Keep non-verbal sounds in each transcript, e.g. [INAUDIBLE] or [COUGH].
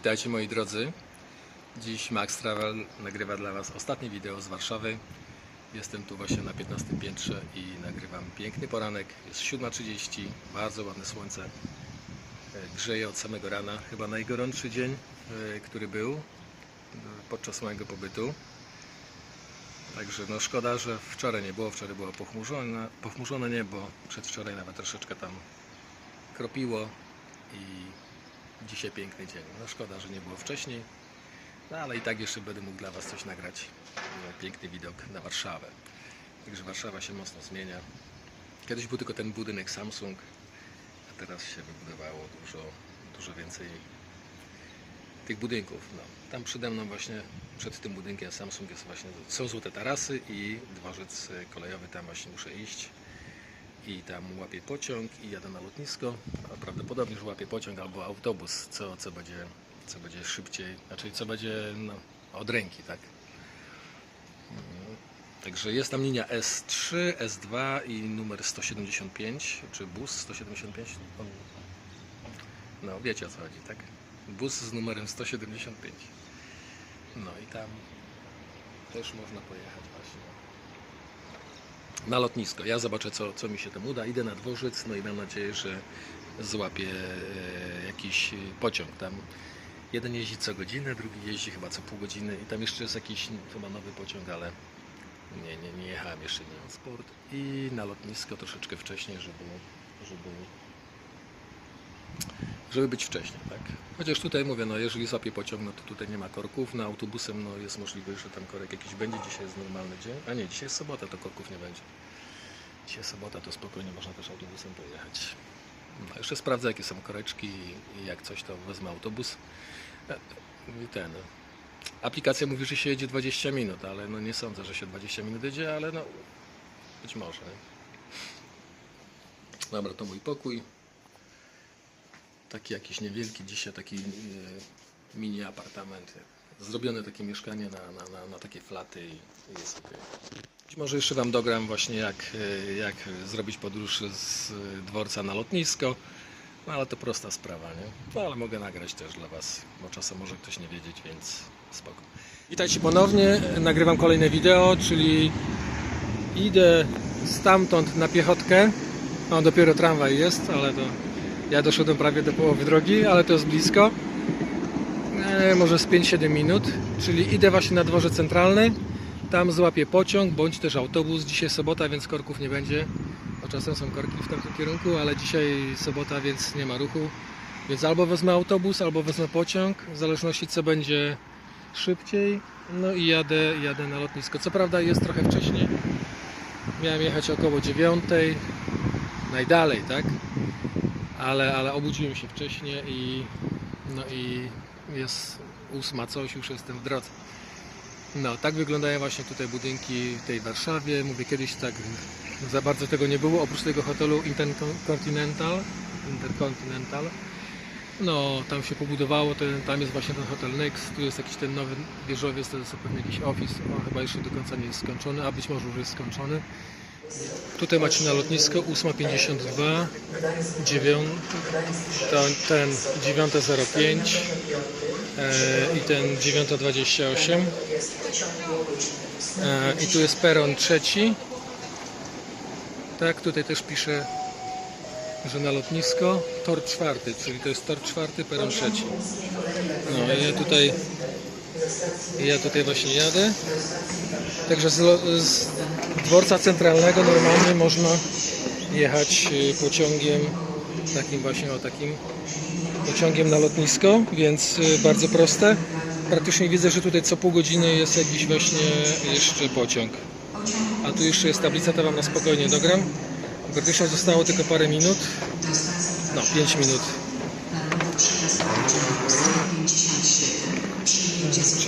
Witajcie moi drodzy. Dziś Max Travel nagrywa dla Was ostatnie wideo z Warszawy. Jestem tu właśnie na 15 piętrze i nagrywam piękny poranek. Jest 7.30, bardzo ładne słońce. E, Grzeje od samego rana. Chyba najgorętszy dzień, e, który był e, podczas mojego pobytu. Także no szkoda, że wczoraj nie było. Wczoraj było pochmurzone, pochmurzone niebo. Przedwczoraj nawet troszeczkę tam kropiło i dzisiaj piękny dzień. No szkoda, że nie było wcześniej, no ale i tak jeszcze będę mógł dla Was coś nagrać. No, piękny widok na Warszawę. Także Warszawa się mocno zmienia. Kiedyś był tylko ten budynek Samsung, a teraz się wybudowało dużo, dużo więcej tych budynków. No, tam przede mną właśnie, przed tym budynkiem Samsung jest właśnie, są złote tarasy i dworzec kolejowy, tam właśnie muszę iść i tam łapię pociąg i jadę na lotnisko. A prawdopodobnie już łapię pociąg albo autobus, co, co, będzie, co będzie szybciej, znaczy co będzie no, od ręki, tak? Mm, Także jest tam linia S3, S2 i numer 175, czy bus 175. On- No wiecie o co chodzi, tak? Bus z numerem 175. No i tam też można pojechać właśnie na lotnisko. Ja zobaczę, co, co mi się tam uda. Idę na dworzec, no i mam nadzieję, że złapię e, jakiś pociąg. Tam jeden jeździ co godzinę, drugi jeździ chyba co pół godziny i tam jeszcze jest jakiś chyba nowy pociąg, ale nie, nie, nie jechałem jeszcze mam sport. I na lotnisko troszeczkę wcześniej, żeby, żeby, żeby być wcześniej, tak? Chociaż tutaj mówię, no jeżeli złapię pociąg, no to tutaj nie ma korków. Na autobusem no jest możliwość, że tam korek jakiś będzie. Dzisiaj jest normalny dzień. A nie, dzisiaj jest sobota, to korków nie będzie. Dzisiaj sobota, to spokojnie można też autobusem pojechać. No, jeszcze sprawdzę, jakie są koreczki i- i jak coś, to wezmę autobus. E, I ten. Aplikacja mówi, że się jedzie 20 minut, ale no nie sądzę, że się 20 minut jedzie, ale no być może. Dobra, to mój pokój. Taki jakiś niewielki dzisiaj, taki e, mini apartament. Zrobione takie mieszkanie na, na, na, na takie flaty i jest ok. Być może jeszcze Wam dogram właśnie jak, e, jak zrobić podróż z dworca na lotnisko. No ale to prosta sprawa, nie? No ale mogę nagrać też dla Was, bo czasem może ktoś nie wiedzieć, więc spoko. Witajcie ponownie, nagrywam kolejne wideo, czyli idę stamtąd na piechotkę. No dopiero tramwaj jest, ale to ja doszedłem prawie do połowy drogi, ale to jest blisko. E, może z 5-7 minut, czyli idę właśnie na dworze centralny. Tam złapię pociąg bądź też autobus. Dzisiaj sobota, więc korków nie będzie. Bo czasem są korki w tamtym kierunku, ale dzisiaj sobota, więc nie ma ruchu. Więc albo wezmę autobus, albo wezmę pociąg, w zależności co będzie szybciej. No i jadę, jadę na lotnisko. Co prawda jest trochę wcześniej. Miałem jechać około 9, najdalej, tak? Ale, ale obudziłem się wcześniej i no i jest ósma coś, już jestem w drodze. No, tak wyglądają właśnie tutaj budynki w tej Warszawie. Mówię, kiedyś tak za bardzo tego nie było, oprócz tego hotelu Intercontinental. Intercontinental. No, tam się pobudowało, ten, tam jest właśnie ten hotel Next, tu jest jakiś ten nowy wieżowiec, to jest pewnie jakiś office, on chyba jeszcze do końca nie jest skończony, a być może już jest skończony. Tutaj macie na lotnisko 8.52, 9, to, ten 9.05 e, i ten 9.28 e, i tu jest peron trzeci. Tak, tutaj też pisze, że na lotnisko tor czwarty, czyli to jest tor czwarty, peron trzeci. No i ja tutaj ja tutaj właśnie jadę. Także z, z dworca centralnego normalnie można jechać y, pociągiem takim właśnie o takim pociągiem na lotnisko, więc y, bardzo proste. Praktycznie widzę, że tutaj co pół godziny jest jakiś właśnie jeszcze pociąg. A tu jeszcze jest tablica, to wam na spokojnie dogram. Praktycznie zostało tylko parę minut. No, 5 minut.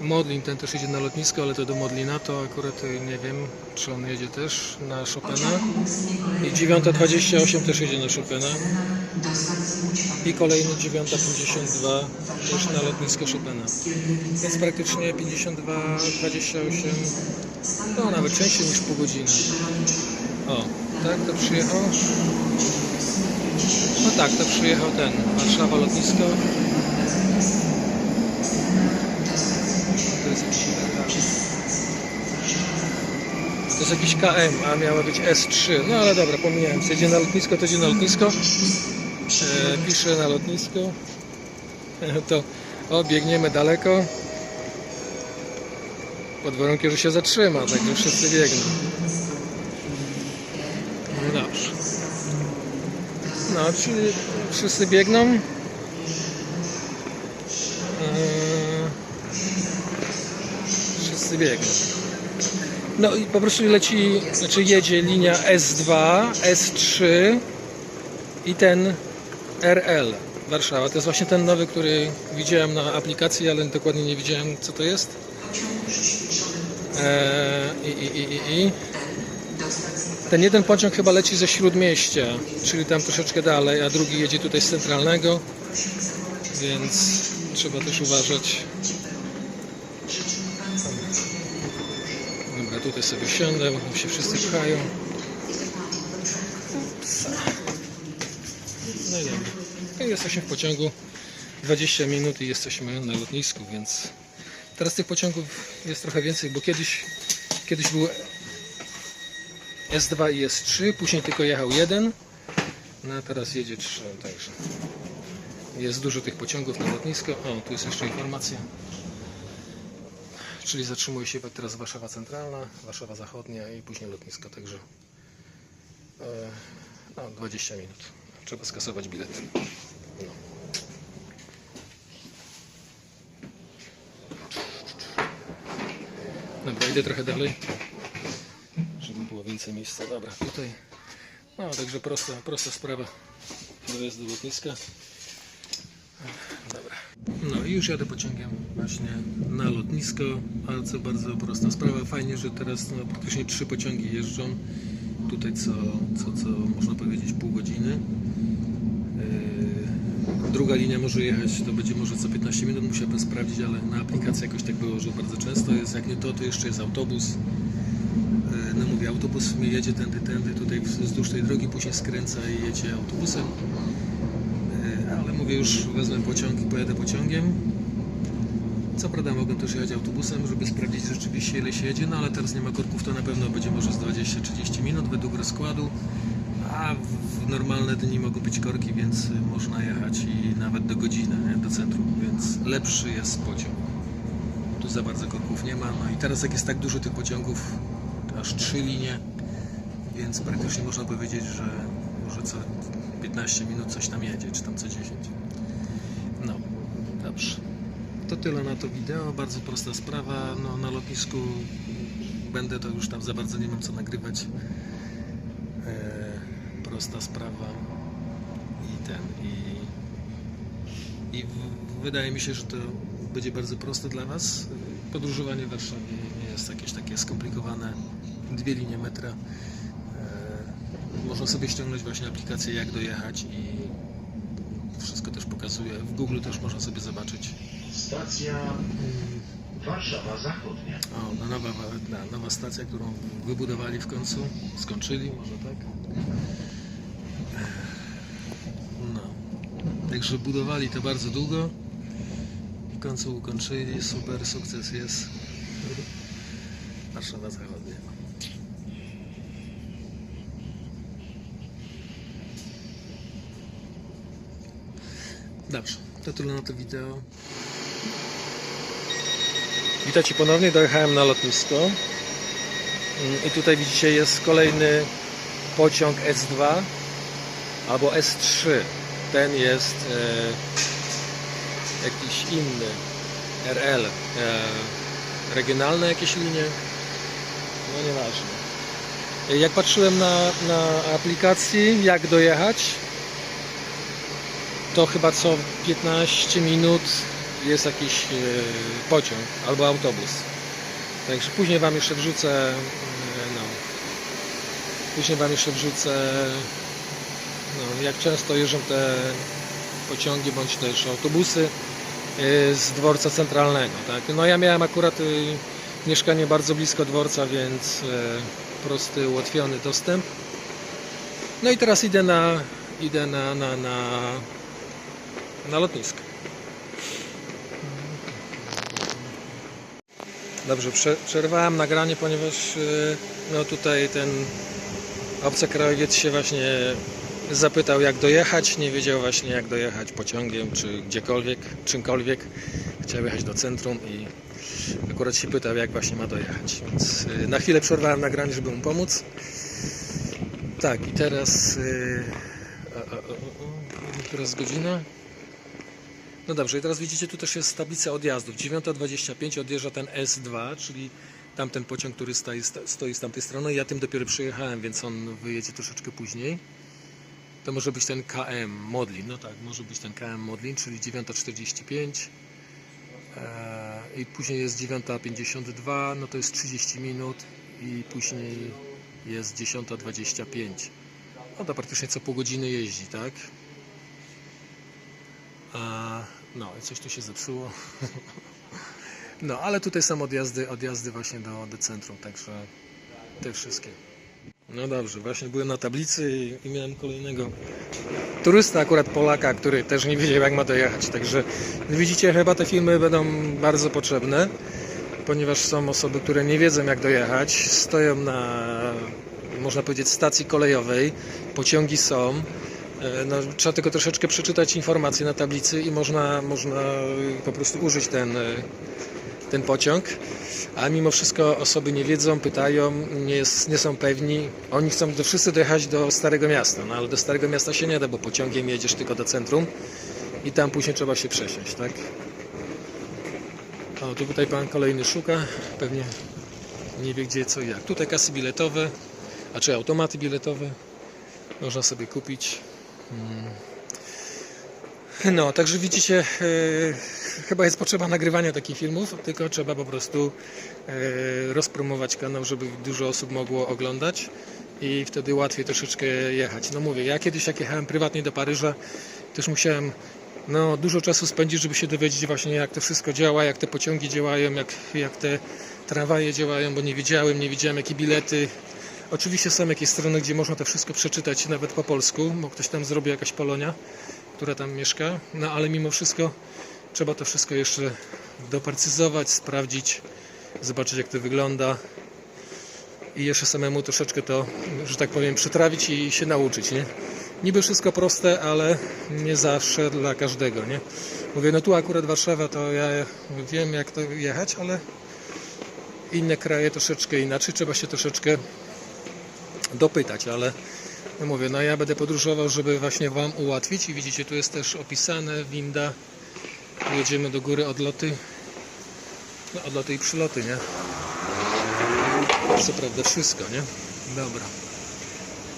Modlin, ten też jedzie na lotnisko, ale to do Modlina, to akurat y, nie wiem, czy on jedzie też na Chopina. I 9.28 też jedzie na Chopina. I kolejny 9.52 też na lotnisko Chopina. Więc praktycznie 52, 28, no nawet częściej niż pół godziny. O, tak to przyjechał. No tak, to przyjechał ten, Warszawa lotnisko. Jest jakiś KM, a miała być S3. No ale dobra, pomijałem. Jedzie na lotnisko, to jedzie na lotnisko. E, pisze na lotnisko. [LAUGHS] To o, biegniemy daleko. Pod warunkiem, że się zatrzyma, także wszyscy biegną. No dobrze. No, czyli wszyscy biegną. Eee, Wszyscy biegną. No i po prostu leci, znaczy jedzie linia S2, S3 i ten RL Warszawa. To jest właśnie ten nowy, który widziałem na aplikacji, ale dokładnie nie widziałem co to jest. Eee, I, i, i, i. Ten jeden pociąg chyba leci ze Śródmieścia, czyli tam troszeczkę dalej, a drugi jedzie tutaj z centralnego, więc trzeba też uważać. Tutaj sobie siądę, bo się wszyscy pchają. No i dobra. I jesteśmy w pociągu 20 minut i jesteśmy na lotnisku, więc teraz tych pociągów jest trochę więcej, bo kiedyś, kiedyś były S2 i S3, później tylko jechał jeden, no a teraz jedzie 3, także jest dużo tych pociągów na lotnisko. O, tu jest jeszcze informacja. Czyli zatrzymuje się teraz Warszawa Centralna, Warszawa Zachodnia i później lotnisko, także e, no, 20 minut. Trzeba skasować bilet. No. Dobra, idę trochę dalej żeby było więcej miejsca. Dobra, tutaj. No, także prosta, prosta sprawa. Dojazd do lotniska. I już jadę pociągiem właśnie na lotnisko. Bardzo, bardzo prosta sprawa. Fajnie, że teraz no, praktycznie trzy pociągi jeżdżą. Tutaj co, co, co można powiedzieć pół godziny. Yy, Druga linia może jechać, to będzie może co 15 minut, musiałbym sprawdzić, ale na aplikacji jakoś tak było, że bardzo często jest. Jak nie to, to jeszcze jest autobus. E, no mówię, autobus jedzie tędy, tędy, tutaj wzdłuż tej drogi, później skręca i jedzie autobusem. E, mówię, już wezmę pociąg i pojadę pociągiem. Co prawda mogę też jechać autobusem, żeby sprawdzić rzeczywiście ile się jedzie, no ale teraz nie ma korków, to na pewno będzie może z 20-30 minut według rozkładu. A w normalne dni mogą być korki, więc można jechać i nawet do godziny nie, do centrum, więc lepszy jest pociąg. Tu za bardzo korków nie ma. No i teraz jak jest tak dużo tych pociągów, aż trzy linie, więc praktycznie można powiedzieć, że może co 15 minut coś tam jedzie, czy tam co 10. To tyle na to wideo, bardzo prosta sprawa. No, na lotnisku będę, to już tam za bardzo nie mam co nagrywać. E, prosta sprawa i ten, i i w, wydaje mi się, że to będzie bardzo proste dla Was. Podróżowanie w Warszawie nie jest jakieś takie skomplikowane. Dwie linie metra. E, można sobie ściągnąć właśnie aplikację jak dojechać i pokazuje. W Google też można sobie zobaczyć. Stacja Warszawa Zachodnia. O, no nowa, nowa stacja, którą wybudowali w końcu. Skończyli, może tak? No. Także budowali to bardzo długo. W końcu ukończyli. Super sukces jest. Warszawa Zachodnia. Dobrze, to tyle na to wideo. Witajcie ponownie, dojechałem na lotnisko. Mm, i tutaj widzicie jest kolejny pociąg S2 albo S3 ten jest e, jakiś inny RL e, regionalne jakieś linie? No nieważne. E, jak patrzyłem na, na aplikacji jak dojechać to chyba co 15 minut jest jakiś e, pociąg albo autobus. Także później Wam jeszcze wrzucę, e, no, później Wam jeszcze wrzucę, no, jak często jeżdżą te pociągi bądź też autobusy e, z dworca centralnego. Tak? No ja miałem akurat mieszkanie bardzo blisko dworca, więc prosty, ułatwiony dostęp. No i teraz idę na, idę na, na, na, na lotnisko. Dobrze, prze, przerwałem nagranie, ponieważ y, no tutaj ten obcokrajowiec się właśnie zapytał jak dojechać, nie wiedział właśnie jak dojechać pociągiem czy gdziekolwiek, czymkolwiek. Chciał jechać do centrum i akurat się pytał jak właśnie ma dojechać. Więc y, na chwilę przerwałem nagranie, żeby mu pomóc. Tak i teraz y, a, a, a, a, jest godzina? No dobrze, i teraz widzicie, tu też jest tablica odjazdów. 9.25 odjeżdża ten S2, czyli tamten pociąg, który stoi, stoi z tamtej strony. Ja tym dopiero przyjechałem, więc on wyjedzie troszeczkę później. To może być ten KM Modlin. No tak, może być ten KM Modlin, czyli 9.45. Eee, I później jest 9.52, no to jest 30 minut. I później jest 10.25. No to praktycznie co pół godziny jeździ, tak? A, no, coś tu się zepsuło. [LAUGHS] No, ale tutaj są odjazdy, odjazdy właśnie do, do centrum, także te wszystkie. No dobrze, właśnie byłem na tablicy i, i miałem kolejnego turysta, akurat Polaka, który też nie wiedział jak ma dojechać, także widzicie, chyba te filmy będą bardzo potrzebne, ponieważ są osoby, które nie wiedzą jak dojechać, stoją na, można powiedzieć, stacji kolejowej, pociągi są, E, No, trzeba tylko troszeczkę przeczytać informacje na tablicy i można, można po prostu użyć ten, e, ten pociąg. A mimo wszystko osoby nie wiedzą, pytają, nie, jest, nie są pewni. Oni chcą do, wszyscy dojechać do Starego Miasta, no ale do Starego Miasta się nie da, bo pociągiem jedziesz tylko do centrum i tam później trzeba się przesiąść, tak? O, tu tutaj pan kolejny szuka, pewnie nie wie gdzie, co i jak. Tutaj kasy biletowe, a czy automaty biletowe można sobie kupić. No, także widzicie, e, chyba jest potrzeba nagrywania takich filmów, tylko trzeba po prostu e, rozpromować kanał, żeby dużo osób mogło oglądać i wtedy łatwiej troszeczkę jechać. No mówię, ja kiedyś jak jechałem prywatnie do Paryża, też musiałem no, dużo czasu spędzić, żeby się dowiedzieć właśnie jak to wszystko działa, jak te pociągi działają, jak, jak te tramwaje działają, bo nie wiedziałem, nie wiedziałem jakie bilety, Oczywiście są jakieś strony, gdzie można to wszystko przeczytać nawet po polsku, bo ktoś tam zrobi jakaś Polonia, która tam mieszka, no ale mimo wszystko trzeba to wszystko jeszcze doprecyzować, sprawdzić, zobaczyć jak to wygląda i jeszcze samemu troszeczkę to, że tak powiem, przetrawić i się nauczyć, nie? Niby wszystko proste, ale nie zawsze dla każdego, nie? Mówię, no tu akurat Warszawa, to ja wiem jak to jechać, ale inne kraje troszeczkę inaczej, trzeba się troszeczkę dopytać, ale no mówię, no ja będę podróżował, żeby właśnie Wam ułatwić i widzicie, tu jest też opisane winda, jedziemy do góry odloty, no odloty i przyloty, nie? Co prawda wszystko, nie? Dobra.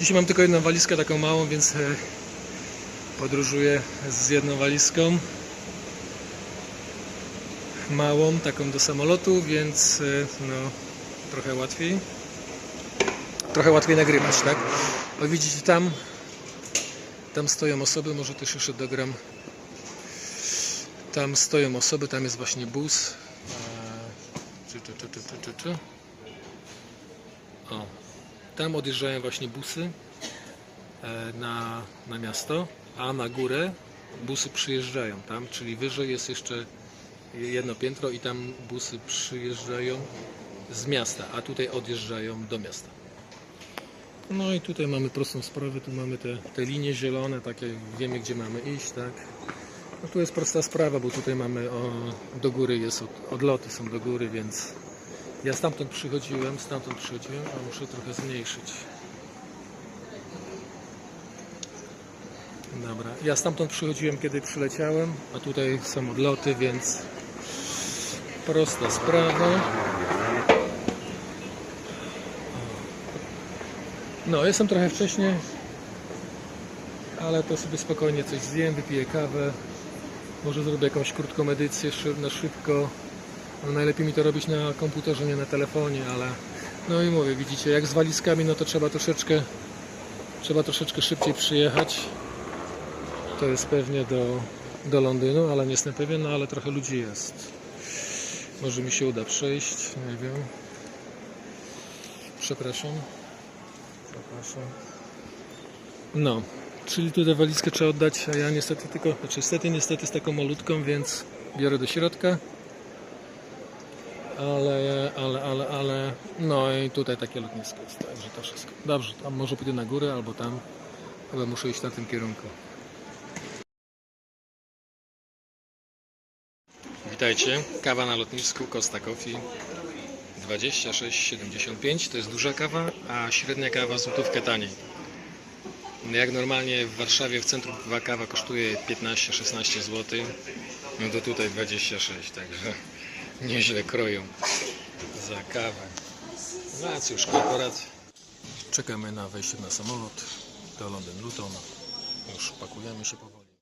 Dzisiaj mam tylko jedną walizkę taką małą, więc e, podróżuję z jedną walizką małą, taką do samolotu, więc e, no trochę łatwiej trochę łatwiej nagrywać, tak? Bo widzicie tam, tam stoją osoby, może też jeszcze dogram. Tam stoją osoby, tam jest właśnie bus. Eee, Czy, czy, czy, czy, czy, czy, czy. O, tam odjeżdżają właśnie busy e, na, na miasto, a na górę busy przyjeżdżają tam, czyli wyżej jest jeszcze jedno piętro i tam busy przyjeżdżają z miasta, a tutaj odjeżdżają do miasta. No i tutaj mamy prostą sprawę, tu mamy te, te linie zielone, takie wiemy gdzie mamy iść, tak. No tu jest prosta sprawa, bo tutaj mamy o, do góry jest od, odloty są do góry, więc ja stamtąd przychodziłem, stamtąd przychodziłem, a muszę trochę zmniejszyć. Dobra, ja stamtąd przychodziłem kiedy przyleciałem, a tutaj są odloty, więc prosta sprawa. No, jestem trochę wcześniej, ale to sobie spokojnie coś zjem, wypiję kawę Może zrobię jakąś krótką edycję na szybko. No najlepiej mi to robić na komputerze, nie na telefonie, ale no i mówię, widzicie, jak z walizkami, no to trzeba troszeczkę trzeba troszeczkę szybciej przyjechać. To jest pewnie do, do Londynu, ale nie jestem pewien, no ale trochę ludzi jest. Może mi się uda przejść, nie wiem. Przepraszam. Przepraszam. No, czyli tutaj walizkę trzeba oddać, a ja niestety tylko, znaczy niestety, niestety z taką malutką, więc biorę do środka. Ale, ale, ale, ale, no i tutaj takie lotnisko jest, także to wszystko. Dobrze, tam może pójdę na górę albo tam, chyba muszę iść na tym kierunku. Witajcie, kawa na lotnisku Costa Coffee 26,75 to jest duża kawa, a średnia kawa złotówkę taniej. Jak normalnie w Warszawie w centrum kawa kosztuje 15-16 zł, no to tutaj 26, także [LAUGHS] nieźle kroją za kawę. No a cóż, korporacja. Czekamy na wejście na samolot do Londyn Luton. Już pakujemy się powoli.